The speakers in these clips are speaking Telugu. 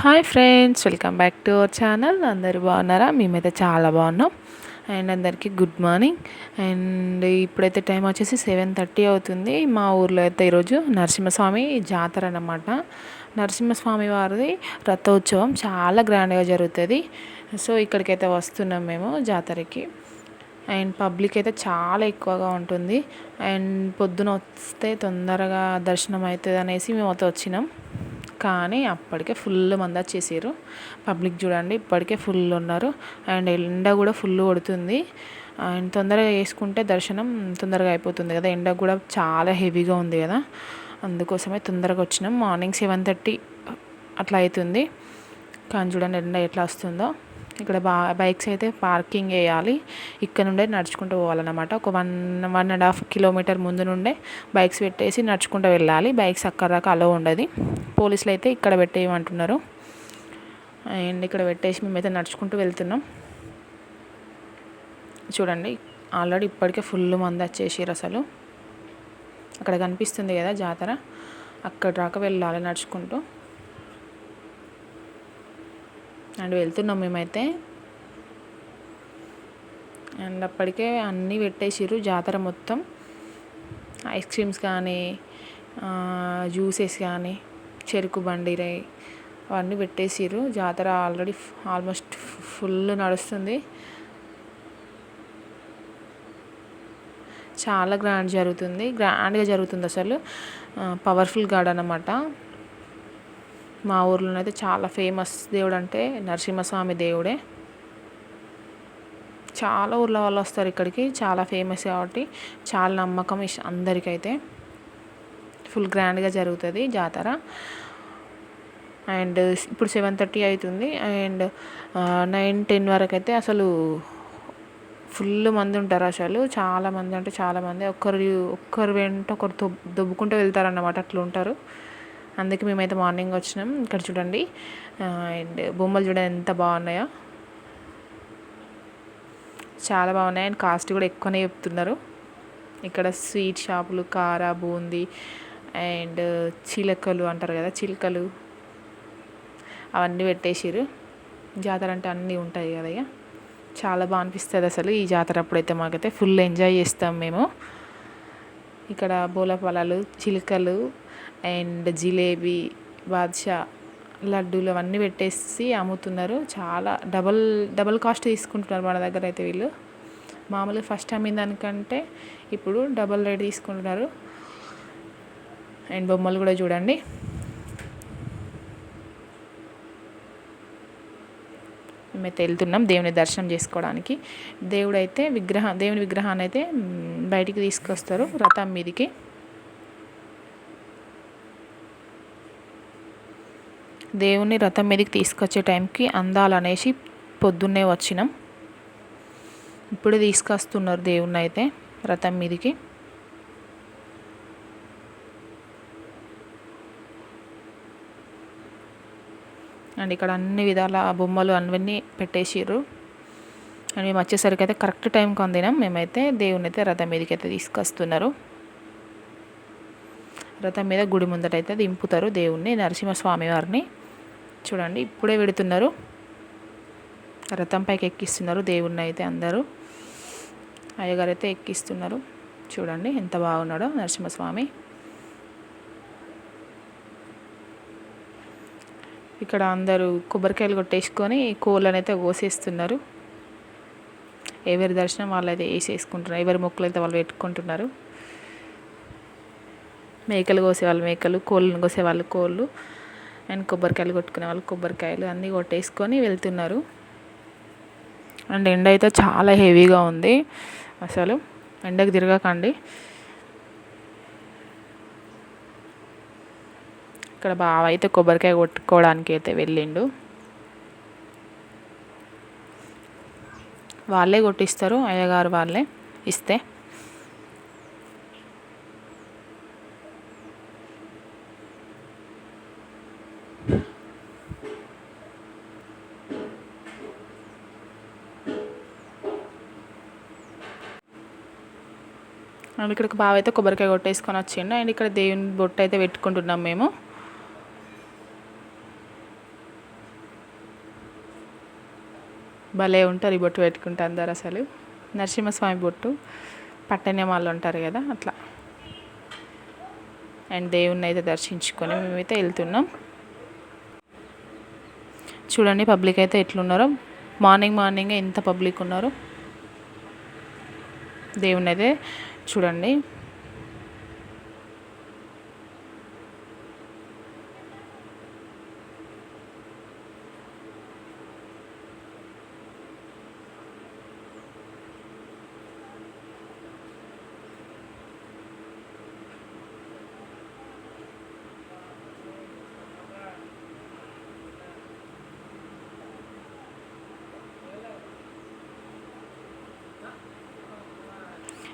Hi friends welcome back to our channel. అందరు బాగున్నారా? మేమైతే చాలా బాగున్నాం. అండ్ అందరికీ గుడ్ మార్నింగ్. అండ్ ఇప్పుడైతే టైం వచ్చేసి సెవెన్ థర్టీ అవుతుంది. మా ఊర్లో అయితే ఈరోజు నరసింహస్వామి జాతర అన్నమాట. నరసింహస్వామి వారిది రథోత్సవం చాలా గ్రాండ్గా జరుగుతుంది. సో ఇక్కడికైతే వస్తున్నాం మేము జాతరకి. అండ్ పబ్లిక్ అయితే చాలా ఎక్కువగా ఉంటుంది. అండ్ పొద్దున వస్తే తొందరగా దర్శనం అవుతుంది అనేసి మేము అయితే వచ్చినాం. కానీ అప్పటికే ఫుల్ మంది వచ్చేసారు పబ్లిక్ చూడండి ఇప్పటికే ఫుల్ ఉన్నారు. అండ్ ఎండ కూడా ఫుల్ కొడుతుంది. అండ్ తొందరగా వేసుకుంటే దర్శనం తొందరగా అయిపోతుంది కదా. ఎండ కూడా చాలా హెవీగా ఉంది కదా. అందుకోసమే తొందరగా వచ్చినాం. మార్నింగ్ సెవెన్ థర్టీ అట్లా అవుతుంది కానీ చూడండి ఎండ ఎట్లా వస్తుందో. ఇక్కడ బా బైక్స్ అయితే పార్కింగ్ వేయాలి ఇక్కడ నుండే నడుచుకుంటూ పోవాలన్నమాట. ఒక one one and half kilometre ముందు నుండే బైక్స్ పెట్టేసి నడుచుకుంటూ వెళ్ళాలి. బైక్స్ అక్కడ దాకా అలో ఉండదు. పోలీసులు అయితే ఇక్కడ పెట్టేయమంటున్నారు. అండ్ ఇక్కడ పెట్టేసి మేమైతే నడుచుకుంటూ వెళ్తున్నాం. చూడండి ఆల్రెడీ ఇప్పటికే ఫుల్ మంది వచ్చేసారు అసలు. అక్కడ కనిపిస్తుంది కదా జాతర. అక్కడ దాకా వెళ్ళాలి నడుచుకుంటూ. అండ్ వెళ్తున్నాం మేమైతే. అండ్ అప్పటికే అన్నీ పెట్టేసిర్రు జాతర మొత్తం. ఐస్ క్రీమ్స్ కానీ జ్యూసెస్ కానీ. చెరుకు బండి అవన్నీ పెట్టేసిర్రు. జాతర ఆల్రెడీ ఆల్మోస్ట్ ఫుల్ నడుస్తుంది. చాలా గ్రాండ్ జరుగుతుంది. గ్రాండ్గా జరుగుతుంది అసలు. పవర్ఫుల్ గాడ్ అన్నమాట. మా ఊర్లో అయితే చాలా ఫేమస్ దేవుడు అంటే నరసింహస్వామి దేవుడే. చాలా ఊర్ల వాళ్ళు వస్తారు ఇక్కడికి. చాలా ఫేమస్ కాబట్టి. చాలా నమ్మకం అందరికైతే. ఫుల్ గ్రాండ్గా జరుగుతుంది జాతర. అండ్ ఇప్పుడు సెవెన్ థర్టీ అవుతుంది అండ్ నైన్ టెన్ వరకు అయితే అసలు ఫుల్ మంది ఉంటారు అసలు. చాలా మంది అంటే చాలా మంది. ఒక్కరు ఒక్కరు వెంట ఒకరు దొబ్బుకుంటూ వెళ్తారన్నమాట అట్లా ఉంటారు. అందుకే మేమైతే మార్నింగ్ వచ్చినాం. ఇక్కడ చూడండి. అండ్ బొమ్మలు చూడండి ఎంత బాగున్నాయో. చాలా బాగున్నాయి. అండ్ కాస్ట్ కూడా ఎక్కువనే చెప్తున్నారు. ఇక్కడ స్వీట్ షాపులు కార బూందీ అండ్ చిలకలు అంటారు కదా చిలకలు. అవన్నీ పెట్టేసిరు జాతర అంటే అన్నీ ఉంటాయి కదా ఇక చాలా బాగా అనిపిస్తుంది అసలు ఈ జాతర అప్పుడైతే మాకైతే. ఫుల్ ఎంజాయ్ చేస్తాం మేము. ఇక్కడ బోల పొలాలు చిలుకలు అండ్ జిలేబీ బాద్షా లడ్డూలు అవన్నీ పెట్టేసి అమ్ముతున్నారు. చాలా డబల్ డబల్ కాస్ట్ తీసుకుంటున్నారు మన దగ్గర అయితే వీళ్ళు. మామూలుగా ఫస్ట్ అమ్మిన దానికంటే ఇప్పుడు డబల్ రేట్ తీసుకుంటున్నారు. అండ్ బొమ్మలు కూడా చూడండి. మేమైతే వెళ్తున్నాం దేవుని దర్శనం చేసుకోవడానికి. దేవుడైతే విగ్రహం దేవుని విగ్రహాన్ని అయితే బయటికి తీసుకొస్తారు రథం మీదికి. దేవుని రథం మీదకి తీసుకొచ్చే టైంకి అందాలనేసి పొద్దున్నే వచ్చినాం. ఇప్పుడే తీసుకొస్తున్నారు దేవుణ్ణి అయితే రథం మీదకి. అండ్ ఇక్కడ అన్ని విధాల బొమ్మలు అవన్నీ పెట్టేసిర్రు. అండ్ మేము వచ్చేసరికి అయితే కరెక్ట్ టైంకి అందినాం మేమైతే దేవుని అయితే రథం మీదకి అయితే తీసుకొస్తున్నారు. రథం మీద గుడి ముందటైతే దింపుతారు దేవుణ్ణి నరసింహస్వామి వారిని. చూడండి ఇప్పుడే పెడుతున్నారు రథం పైకి ఎక్కిస్తున్నారు దేవుణ్ణి అయితే అందరూ. అయ్యగారు అయితే ఎక్కిస్తున్నారు. చూడండి ఎంత బాగున్నాడో నరసింహస్వామి. ఇక్కడ అందరూ కొబ్బరికాయలు కొట్టేసుకొని కోళ్ళని అయితే కోసేస్తున్నారు. ఎవరి దర్శనం వాళ్ళు అయితే వేసేసుకుంటున్నారు. ఎవరి మొక్కలు అయితే వాళ్ళు పెట్టుకుంటున్నారు. మేకలు కోసేవాళ్ళు మేకలు కోళ్ళను కోసేవాళ్ళు కోళ్ళు అండ్ కొబ్బరికాయలు కొట్టుకునే వాళ్ళు కొబ్బరికాయలు అన్నీ కొట్టేసుకొని వెళ్తున్నారు. అండ్ ఎండ అయితే చాలా హెవీగా ఉంది. అసలు ఎండకు తిరగకండి. ఇక్కడ బావ అయితే కొబ్బరికాయ కొట్టుకోవడానికి అయితే వెళ్ళిండు. వాళ్ళే కొట్టిస్తారు అయ్యగారు వాళ్ళే ఇస్తే. అండ్ ఇక్కడ బావ అయితే కొబ్బరికాయ కొట్టేసుకొని వచ్చిండు. అండ్ ఇక్కడ దేవుని బొట్టు అయితే పెట్టుకుంటున్నాం మేము. భలే ఉంటారు ఈ బొట్టు పెట్టుకుంటే అందరు అసలు. నరసింహస్వామి బొట్టు పట్టణ్యమాలు ఉంటారు కదా అట్లా. అండ్ దేవుణ్ణి అయితే దర్శించుకొని మేమైతే వెళ్తున్నాం. చూడండి పబ్లిక్ అయితే ఎట్లున్నారో. మార్నింగ్ మార్నింగ్ ఎంత పబ్లిక్ ఉన్నారో. దేవుణ్ణి అయితే చూడండి.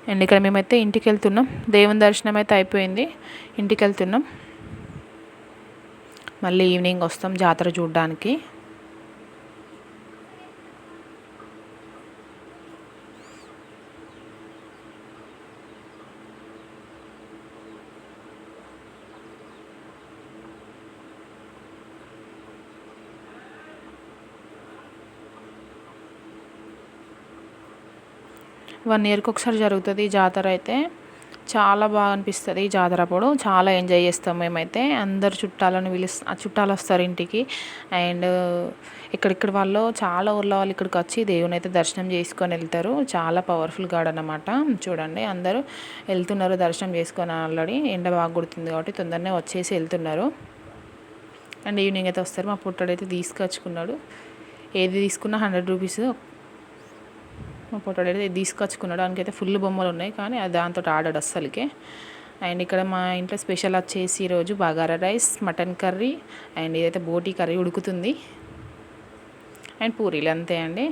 అండ్ ఇక్కడ మేమైతే ఇంటికి వెళ్తున్నాం దేవుని దర్శనం అయితే అయిపోయింది. ఇంటికి వెళ్తున్నాం మళ్ళీ ఈవినింగ్ వస్తాం జాతర చూడడానికి. వన్ ఇయర్కి ఒకసారి జరుగుతుంది జాతర అయితే. చాలా బాగా అనిపిస్తుంది ఈ జాతర అప్పుడు. చాలా ఎంజాయ్ చేస్తాం మేమైతే. అందరు చుట్టాలను పిలుస్తా చుట్టాలు వస్తారు ఇంటికి. అండ్ ఇక్కడిక్కడ వాళ్ళు చాలా ఊర్ల వాళ్ళు ఇక్కడికి వచ్చి దేవుని అయితే దర్శనం చేసుకొని వెళ్తారు. చాలా పవర్ఫుల్ గాడ్ అనమాట చూడండి అందరూ వెళ్తున్నారు దర్శనం చేసుకొని ఆల్రెడీ. ఎండ బాగా కొడుతుంది కాబట్టి తొందరనే వచ్చేసి వెళ్తున్నారు. అండ్ ఈవినింగ్ అయితే వస్తారు. మా పుట్టడైతే తీసుకొచ్చుకున్నాడు. ఏది తీసుకున్నా హండ్రెడ్ రూపీస్ మా పొట్టాడు అయితే తీసుకొచ్చుకున్నాడు దానికైతే ఫుల్ బొమ్మలు ఉన్నాయి కానీ అది దాంతో ఆడాడు అస్సలకే. అండ్ ఇక్కడ మా ఇంట్లో స్పెషల్ వచ్చేసి ఈరోజు bagara rice mutton curry and ఇదైతే బోటీ కర్రీ ఉడుకుతుంది. అండ్ పూరీలు అంతే అండి.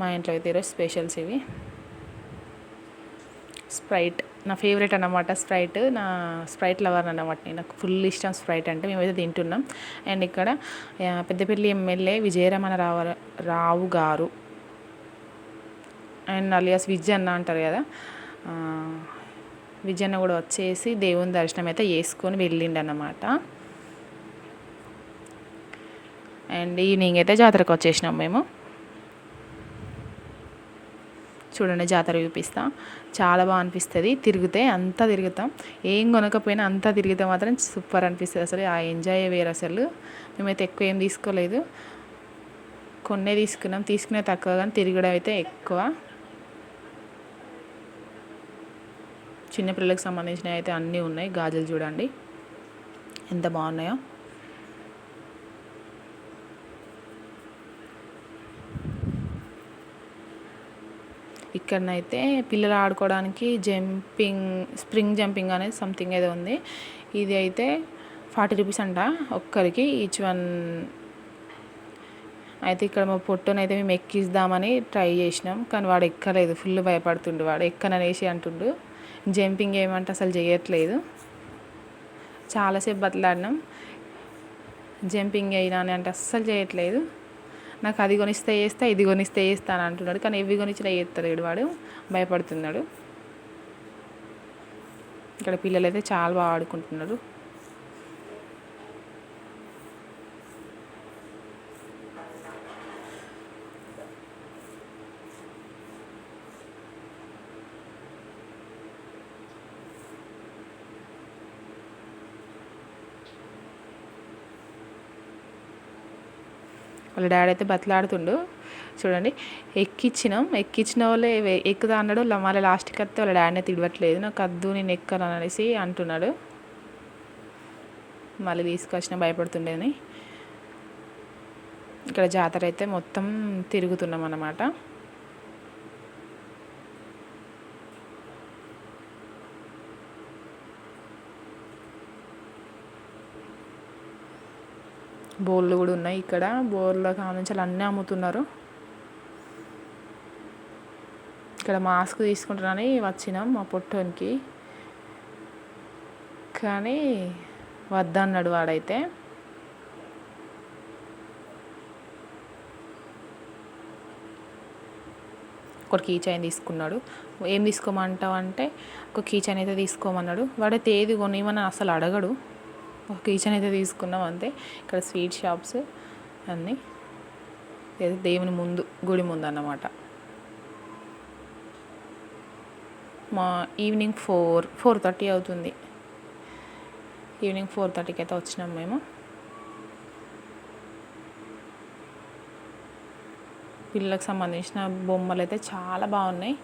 మా ఇంట్లో అయితే ఈరోజు స్పెషల్స్ ఇవి. స్ప్రైట్ నా ఫేవరెట్ అన్నమాట స్ప్రైట్ నా స్ప్రైట్ లవర్ అన్నమాట నాకు ఫుల్ ఇష్టం స్ప్రైట్ అంటే మేమైతే తింటున్నాం. అండ్ ఇక్కడ పెద్దపల్లి ఎమ్మెల్యే విజయరమణ రావు రావు గారు అండ్ అలియాస్ విజయన్న అంటారు కదా విజయన్న కూడా వచ్చేసి దేవుని దర్శనం అయితే చేసుకొని వెళ్ళిండనమాట అండ్ ఈవినింగ్ అయితే జాతరకు వచ్చేసినాం మేము. చూడండి జాతర చూపిస్తా. చాలా బాగా అనిపిస్తుంది. తిరిగితే అంతా తిరుగుతాం. ఏం కొనకపోయినా అంతా తిరిగితే మాత్రం సూపర్ అనిపిస్తుంది అసలు. ఆ ఎంజాయ్ వేరు అసలు. మేమైతే ఎక్కువ ఏం తీసుకోలేదు. కొన్నే తీసుకున్నాం. తీసుకునే తక్కువ కానీ తిరగడం అయితే ఎక్కువ. చిన్నపిల్లలకు సంబంధించినవి అయితే అన్నీ ఉన్నాయి. గాజులు చూడండి. ఎంత బాగున్నాయో. ఇక్కడనైతే పిల్లలు ఆడుకోవడానికి జంపింగ్ స్ప్రింగ్ జంపింగ్ అనేది సంథింగ్ ఏదో ఉంది. ఇది అయితే ఫార్టీ రూపీస్ అంట ఒక్కరికి. ఈచ్ వన్ అయితే ఇక్కడ మా పొట్టునైతే మేము ఎక్కిద్దామని ట్రై చేసినాం. కానీ వాడు ఎక్కలేదు. ఫుల్ భయపడుతుండు వాడు. ఎక్కననేసి అంటుండు. జంపింగ్ ఏమంటే అసలు చేయట్లేదు. చాలాసేపు బతలాడినాం. జంపింగ్ అయినా అని అంటే అస్సలు చేయట్లేదు. నాకు అది కొనిస్తే చేస్తా ఇది కొనిస్తే చేస్తాను అంటున్నాడు. కానీ ఇవి కొనిచ్చినా చేస్తలేడు వాడు భయపడుతున్నాడు. ఇక్కడ పిల్లలు అయితే చాలా బాగా ఆడుకుంటున్నారు. వాళ్ళ డాడీ అయితే బతలాడుతుండు. చూడండి ఎక్కిచ్చినాం. ఎక్కించిన వాళ్ళే ఎక్కుదా అన్నాడు. మళ్ళీ లాస్ట్కి వస్తే వాళ్ళ డాడీనే తిడవట్లేదు. నాకు అద్దు నేను ఎక్కను అనేసి అంటున్నాడు. మళ్ళీ తీసుకొచ్చిన భయపడుతుండేని ఇక్కడ జాతర అయితే మొత్తం తిరుగుతున్నాం అన్నమాట. బోర్లు కూడా ఉన్నాయి ఇక్కడ. బోర్ల కానుంచి అన్నీ అమ్ముతున్నారు. ఇక్కడ మాస్క్ తీసుకుంటానని వచ్చినాం మా పొట్టోనికి. కానీ వద్దన్నాడు వాడైతే. ఒక కీ చైన్ తీసుకున్నాడు. ఏం తీసుకోమంటావు అంటే ఒక కీ చైన్ అయితే తీసుకోమన్నాడు. వాడైతే ఏది కొనిమని అసలు అడగడు. ఒక కిచెన్ అయితే తీసుకున్నాం అంతే. ఇక్కడ స్వీట్ షాప్స్ అన్నీ. దేవుని ముందు గుడి ముందు అన్నమాట. మా ఈవినింగ్ ఫోర్ ఫోర్ థర్టీ అవుతుంది. ఈవినింగ్ ఫోర్ థర్టీకి అయితే వచ్చినాం మేము. పిల్లలకు సంబంధించిన బొమ్మలు అయితే చాలా బాగున్నాయి.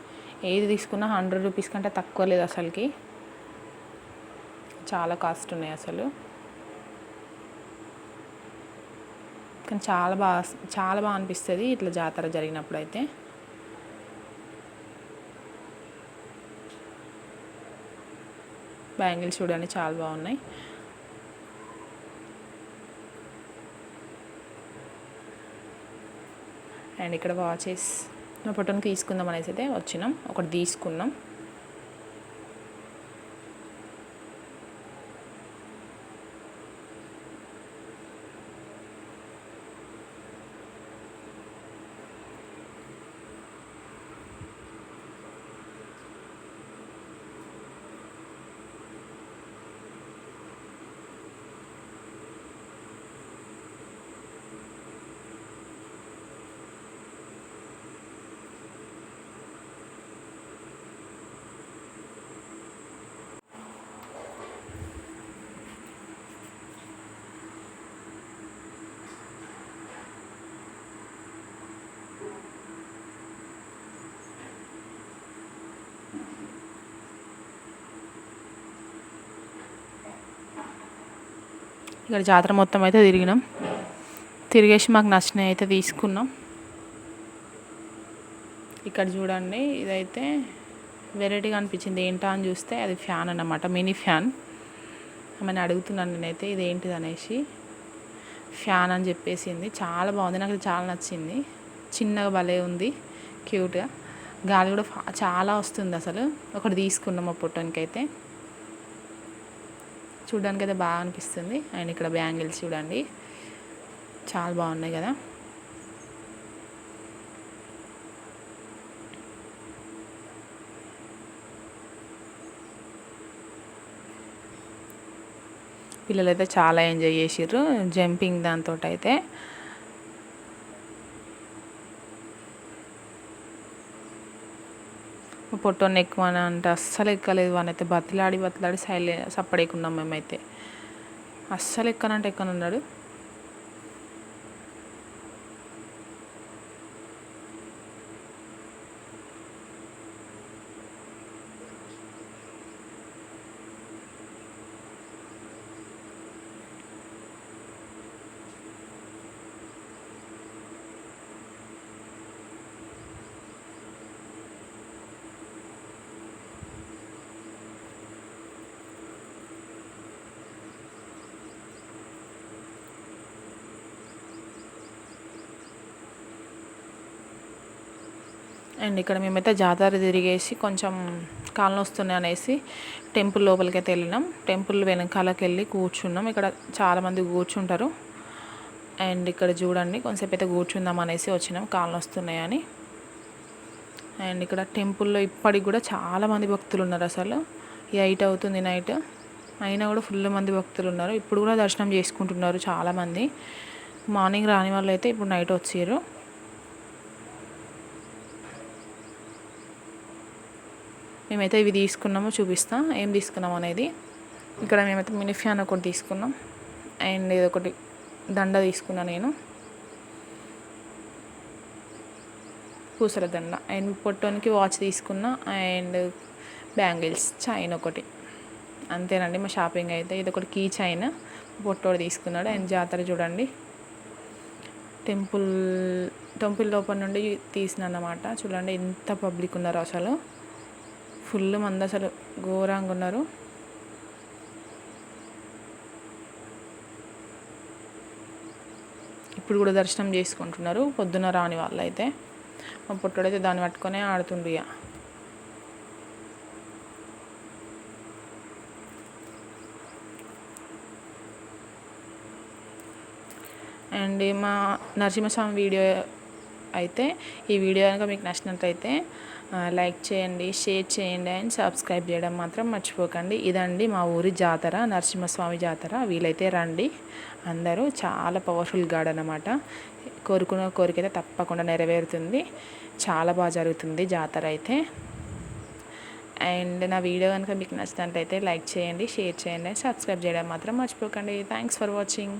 ఏది తీసుకున్నా హండ్రెడ్ రూపీస్ కంటే తక్కువ లేదు అసలుకి. చాలా కాస్ట్ ఉన్నాయి అసలు. కానీ చాలా బాగా చాలా బాగా అనిపిస్తుంది ఇట్లా జాతర జరిగినప్పుడు అయితే బ్యాంగిల్స్ చూడండి చాలా బాగున్నాయి. అండ్ ఇక్కడ వాచెస్ మా తీసుకుందాం అనేసి అయితే వచ్చినాం. ఒకటి తీసుకున్నాం. ఇక్కడ జాతర మొత్తం అయితే తిరిగినాం. తిరిగేసి మాకు నచ్చినవి అయితే తీసుకున్నాం. ఇక్కడ చూడండి ఇదైతే వెరైటీగా అనిపించింది. ఏంటా అని చూస్తే అది ఫ్యాన్ అన్నమాట మినీ ఫ్యాన్. ఆమెను అడుగుతున్నాను నేనైతే ఇది ఏంటిది? అనేసి. ఫ్యాన్ అని చెప్పేసింది. చాలా బాగుంది నాకు చాలా నచ్చింది. చిన్నగా భలే ఉంది క్యూట్గా. గాలి కూడా చాలా వస్తుంది అసలు. ఒకటి తీసుకున్నాం ఆ పొట్టానికి అయితే చూడడానికి అయితే బాగా అనిపిస్తుంది. అండ్ ఇక్కడ బ్యాంగిల్స్ చూడండి. చాలా బాగున్నాయి కదా. పిల్లలు అయితే చాలా ఎంజాయ్ చేసిర్రు. జంపింగ్ దాంతో అయితే పొట్టోని ఎక్కువని అంటే అస్సలు ఎక్కలేదు వాని అయితే బతిలాడి బతిలాడి సైలే సప్పడేకున్నాం మేమైతే. అస్సలు ఎక్కనంటే ఎక్కనున్నాడు. అండ్ ఇక్కడ మేమైతే జాతర తిరిగేసి కొంచెం కాళ్ళు వస్తున్నాయి అనేసి టెంపుల్ లోపలికి అయితే వెళ్ళినాం. టెంపుల్ వెనకాలకి వెళ్ళి కూర్చున్నాం. ఇక్కడ చాలామంది కూర్చుంటారు. అండ్ ఇక్కడ చూడండి కొంచెంసేపు అయితే కూర్చుందాం అనేసి వచ్చినాం. కాళ్ళు వస్తున్నాయని. అండ్ ఇక్కడ టెంపుల్లో ఇప్పటికి కూడా చాలామంది భక్తులు ఉన్నారు అసలు. ఎయిట్ అవుతుంది నైట్. అయినా కూడా ఫుల్ మంది భక్తులు ఉన్నారు. ఇప్పుడు కూడా దర్శనం చేసుకుంటున్నారు చాలామంది. మార్నింగ్ రాని వాళ్ళు అయితే ఇప్పుడు నైట్ వచ్చారు మేమైతే ఇవి తీసుకున్నామో చూపిస్తా. ఏం తీసుకున్నాం అనేది? ఇక్కడ మేమైతే మినిఫ్యాన్ ఒకటి తీసుకున్నాం. అండ్ ఇది ఒకటి దండ తీసుకున్నా నేను. పూసల దండ. అండ్ పొట్టోనికి వాచ్ తీసుకున్నా. అండ్ బ్యాంగిల్స్ చైన్ ఒకటి. అంతేనండి మా షాపింగ్ అయితే. ఇది ఒకటి కీ చైన్. పొట్టోడు తీసుకున్నాడు. అండ్ జాతర చూడండి. టెంపుల్ టెంపుల్ లోపల నుండి తీసిన అన్నమాట. చూడండి ఎంత పబ్లిక్ ఉన్నారో అసలు. ఫుల్ మంది అసలు ఘోరంగా ఉన్నారు. ఇప్పుడు కూడా దర్శనం చేసుకుంటున్నారు. పొద్దున రాని వాళ్ళు అయితే మా పొట్టుడైతే దాన్ని పట్టుకొనే ఆడుతుండు ఇక అండ్ మా నరసింహస్వామి వీడియో అయితే ఈ వీడియో కనుక మీకు నచ్చినట్లయితే లైక్ చేయండి షేర్ చేయండి అండ్ సబ్స్క్రైబ్ చేయడం మాత్రం మర్చిపోకండి. ఇదండి మా ఊరి జాతర నరసింహస్వామి జాతర. వీలైతే రండి. అందరూ చాలా పవర్ఫుల్ గాడ్ అనమాట కోరుకున్న కోరిక అయితే తప్పకుండా నెరవేరుతుంది. చాలా బాగా జరుగుతుంది జాతర అయితే. అండ్ నా వీడియో కనుక మీకు నచ్చినట్టయితే లైక్ చేయండి షేర్ చేయండి సబ్స్క్రైబ్ చేయడం మాత్రం మర్చిపోకండి. Thanks for watching